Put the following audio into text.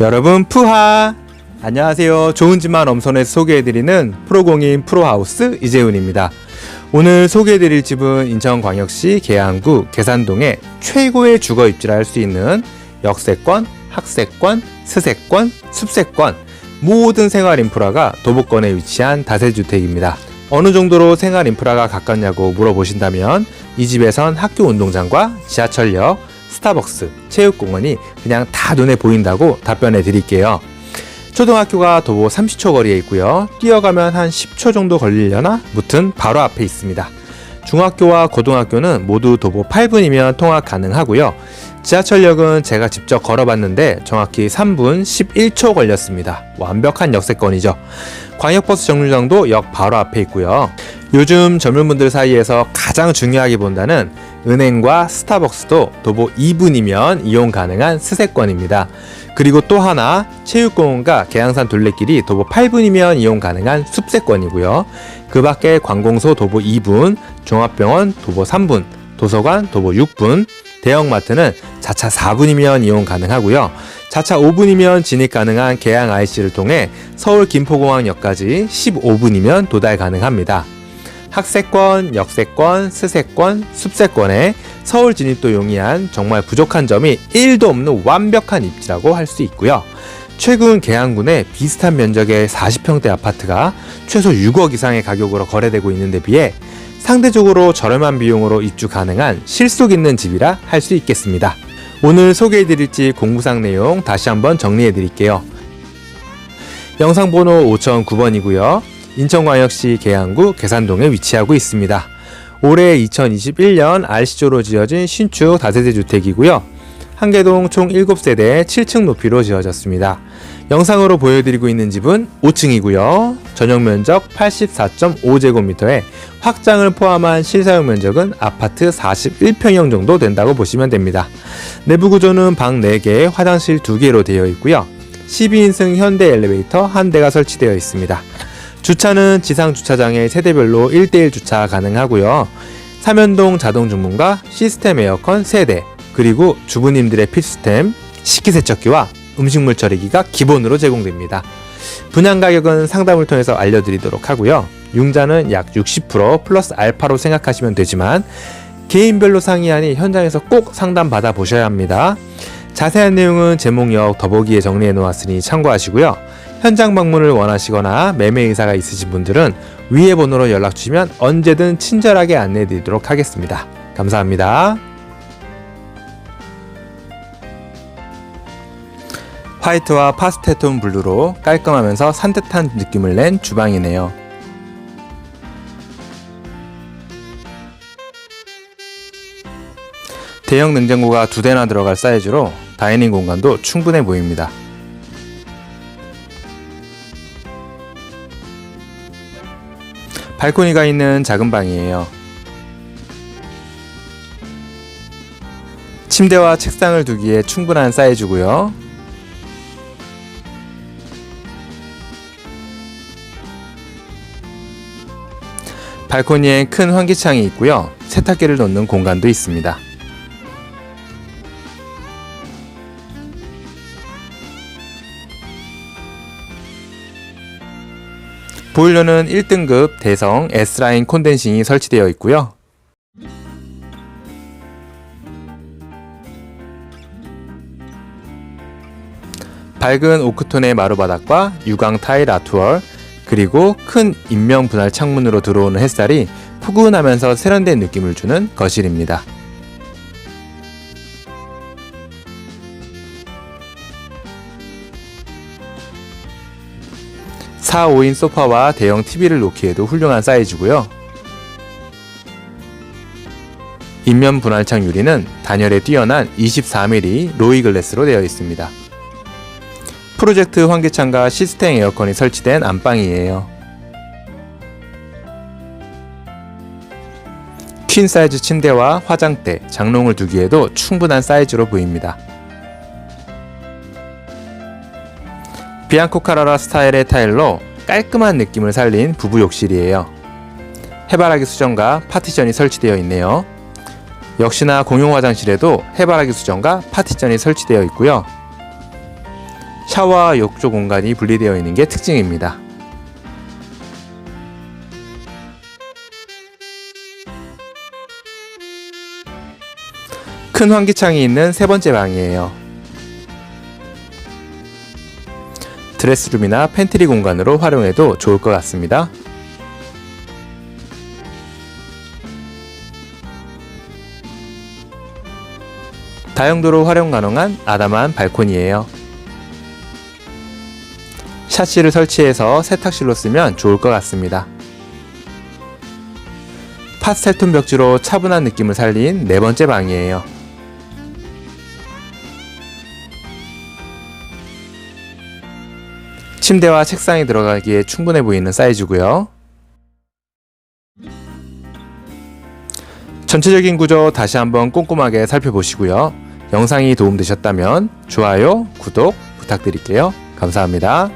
여러분 푸하! 안녕하세요. 좋은 집만 엄선해서 소개해드리는 프로공인 프로하우스 이재훈입니다. 오늘 소개해드릴 집은 인천광역시 계양구 계산동에 최고의 주거 입지를 할 수 있는 역세권, 학세권, 스세권, 숲세권 모든 생활 인프라가 도보권에 위치한 다세주택입니다. 어느 정도로 생활 인프라가 가깝냐고 물어보신다면 이 집에선 학교 운동장과 지하철역, 스타벅스, 체육공원이 그냥 다 눈에 보인다고 답변해 드릴게요. 초등학교가 도보 30초 거리에 있고요. 뛰어가면 한 10초 정도 걸리려나? 무튼 바로 앞에 있습니다. 중학교와 고등학교는 모두 도보 8분이면 통학 가능하고요. 지하철역은 제가 직접 걸어봤는데 정확히 3분 11초 걸렸습니다. 완벽한 역세권이죠. 광역버스 정류장도 역 바로 앞에 있고요. 요즘 젊은 분들 사이에서 가장 중요하게 본다는 은행과 스타벅스도 도보 2분이면 이용 가능한 스세권입니다. 그리고 또 하나 체육공원과 계양산 둘레길이 도보 8분이면 이용 가능한 숲세권이고요. 그 밖에 관공서 도보 2분, 종합병원 도보 3분, 도서관 도보 6분, 대형마트는 자차 4분이면 이용 가능하고요. 자차 5분이면 진입 가능한 계양 IC를 통해 서울 김포공항역까지 15분이면 도달 가능합니다. 학세권, 역세권, 스세권, 숲세권에 서울 진입도 용이한 정말 부족한 점이 1도 없는 완벽한 입지라고 할 수 있고요. 최근 계양군에 비슷한 면적의 40평대 아파트가 최소 6억 이상의 가격으로 거래되고 있는데 비해 상대적으로 저렴한 비용으로 입주 가능한 실속 있는 집이라 할 수 있겠습니다. 오늘 소개해드릴 집 공부상 내용 다시 한번 정리해드릴게요. 영상 번호 5009번이고요. 인천광역시 계양구 계산동에 위치하고 있습니다. 올해 2021년 RC조로 지어진 신축 다세대 주택이고요. 한개동 총 7세대 7층 높이로 지어졌습니다. 영상으로 보여드리고 있는 집은 5층이고요. 전용 면적 84.5제곱미터에 확장을 포함한 실사용 면적은 아파트 41평형 정도 된다고 보시면 됩니다. 내부 구조는 방 4개, 화장실 2개로 되어 있고요. 12인승 현대 엘리베이터 1대가 설치되어 있습니다. 주차는 지상 주차장에 세대별로 1대1 주차 가능하고요. 삼연동 자동 주문과 시스템 에어컨 3대, 그리고 주부님들의 필수템 식기세척기와 음식물 처리기가 기본으로 제공됩니다. 분양 가격은 상담을 통해서 알려드리도록 하고요. 융자는 약 60% 플러스 알파로 생각하시면 되지만 개인별로 상의하니 현장에서 꼭 상담 받아 보셔야 합니다. 자세한 내용은 제목역 더보기에 정리해 놓았으니 참고하시고요. 현장 방문을 원하시거나 매매 의사가 있으신 분들은 위에 번호로 연락 주시면 언제든 친절하게 안내해 드리도록 하겠습니다. 감사합니다. 화이트와 파스텔톤 블루로 깔끔하면서 산뜻한 느낌을 낸 주방이네요. 대형 냉장고가 두 대나 들어갈 사이즈로 다이닝 공간도 충분해 보입니다. 발코니가 있는 작은 방이에요. 침대와 책상을 두기에 충분한 사이즈고요. 발코니에 큰 환기창이 있고요. 세탁기를 놓는 공간도 있습니다. 보일러는 1등급 대성 S라인 콘덴싱이 설치되어 있고요. 밝은 오크톤의 마루바닥과 유광 타일 아트월, 그리고 큰 인명 분할 창문으로 들어오는 햇살이 푸근하면서 세련된 느낌을 주는 거실입니다. 4, 5인 소파와 대형 TV를 놓기에도 훌륭한 사이즈고요. 인면 분할창 유리는 단열에 뛰어난 24mm 로이 글래스로 되어 있습니다. 프로젝트 환기창과 시스템 에어컨이 설치된 안방이에요. 퀸 사이즈 침대와 화장대, 장롱을 두기에도 충분한 사이즈로 보입니다. 비앙코 카라라 스타일의 타일로 깔끔한 느낌을 살린 부부 욕실이에요. 해바라기 수전과 파티션이 설치되어 있네요. 역시나 공용 화장실에도 해바라기 수전과 파티션이 설치되어 있고요. 샤워와 욕조 공간이 분리되어 있는 게 특징입니다. 큰 환기창이 있는 세 번째 방이에요. 드레스룸이나 팬트리 공간으로 활용해도 좋을 것 같습니다. 다용도로 활용 가능한 아담한 발코니예요. 샤시를 설치해서 세탁실로 쓰면 좋을 것 같습니다. 파스텔톤 벽지로 차분한 느낌을 살린 네 번째 방이에요. 침대와 책상이 들어가기에 충분해 보이는 사이즈고요. 전체적인 구조 다시 한번 꼼꼼하게 살펴보시고요. 영상이 도움되셨다면 좋아요, 구독 부탁드릴게요. 감사합니다.